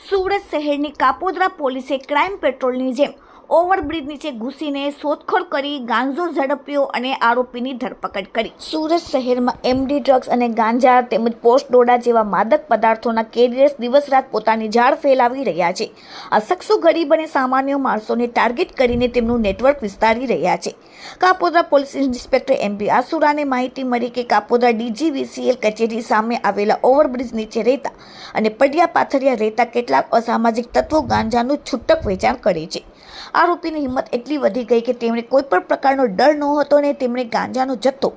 સુરત શહેરની કાપોદ્રા પોલીસે ક્રાઇમ પેટ્રોલની જેમ ઓવરબ્રિજ નીચે ઘૂસીને શોધખોળ કરી ગાંજો ઝડપ્યો અને આરોપીની ધરપકડ કરી. સુરત શહેરમાં એમડી ડ્રગ્સ અને ગાંજા તેમજ પોસ્ટ ડોડા જેવા માદક પદાર્થોના કેરિયર્સ દિવસ રાત પોતાની ઝાડ ફેલાવી રહ્યા છે. આ શખ્સો ગરીબ અને સામાન્ય માણસોને ટાર્ગેટ કરીને તેમનું નેટવર્ક વિસ્તારી રહ્યા છે. કાપોદ્રા પોલીસ ઇન્સ્પેક્ટર એમબી આસુરાને માહિતી મળી કે કાપોદ્રા ડીજીવીસીએલ કચેરી સામે આવેલા ઓવરબ્રિજ નીચે રહેતા અને પડિયા પાથરિયા રહેતા કેટલાક અસામાજિક તત્વો ગાંજાનું છૂટક વેચાણ કરે છે. આરોપીની હિંમત એટલી વધી ગઈ કે તેમણે કોઈ પણ પ્રકારનો ડર નહોતો ને તેમણે ગાંજાનો જથ્થો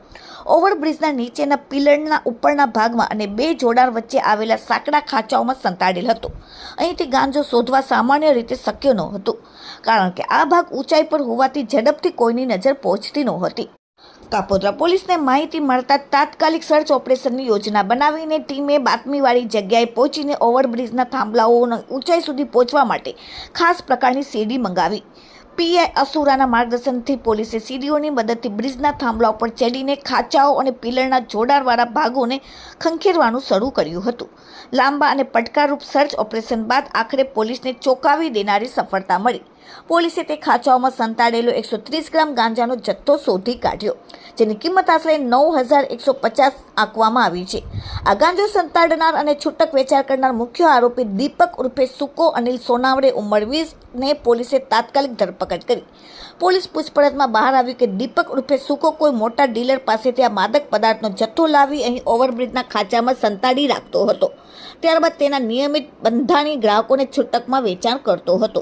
ઓવરબ્રિજના નીચેના પિલરના ઉપરના ભાગમાં અને બે જોડાણ વચ્ચે આવેલા સાંકડા ખાંચાઓમાં સંતાડેલ હતો. અહીંથી ગાંજો શોધવા સામાન્ય રીતે શક્ય નહોતું, કારણ કે આ ભાગ ઊંચાઈ પર હોવાથી ઝડપથી કોઈની નજર પહોંચતી નહોતી. કાપોદ્રા પોલીસને માહિતી મળતા તાત્કાલિક સર્ચ ઓપરેશનની યોજના બનાવીને ટીમે બાતમીવાળી જગ્યાએ પહોંચીને ઓવરબ્રિજના થાંભલાઓને ઊંચાઈ સુધી પહોંચવા માટે ખાસ પ્રકારની સીડી મંગાવી. પીઆઈ અસુરાના માર્ગદર્શનથી પોલીસે સીડીઓની મદદથી બ્રિજના થાંભલા ઉપર ચડીને ખાંચાઓ અને પિલરના જોડાણવાળા ભાગોને ખંખેરવાનું શરૂ કર્યું હતું. લાંબા અને પડકારરૂપ સર્ચ ઓપરેશન બાદ આખરે પોલીસને ચોંકાવી દેનારી સફળતા મળી. પોલીસે તે ખાંચાઓમાં સંતાડેલો એકસો ત્રીસ ગ્રામ ગાંજાનો જથ્થો શોધી કાઢ્યો, જેની કિંમત આશરે નવ હજાર એકસો પચાસ આંકવામાં આવી છે. આ ગાંજો સંતાડનાર અને છૂટક વેચાણ કરનાર મુખ્ય આરોપી દીપક ઉર્ફે સુકો અનિલ સોનાવડે ઉંમર વીસને પોલીસે તાત્કાલિક ધરપકડ કરી. પોલીસ પૂછપરછમાં બહાર આવ્યું કે દીપક ઉર્ફે સુકો કોઈ મોટા ડીલર પાસેથી આ માદક પદાર્થનો જથ્થો લાવી અહીં ઓવરબ્રિજના ખાંચામાં સંતાડી રાખતો હતો. ત્યારબાદ તેના નિયમિત બંધાણી ગ્રાહકોને છૂટકમાં વેચાણ કરતો હતો.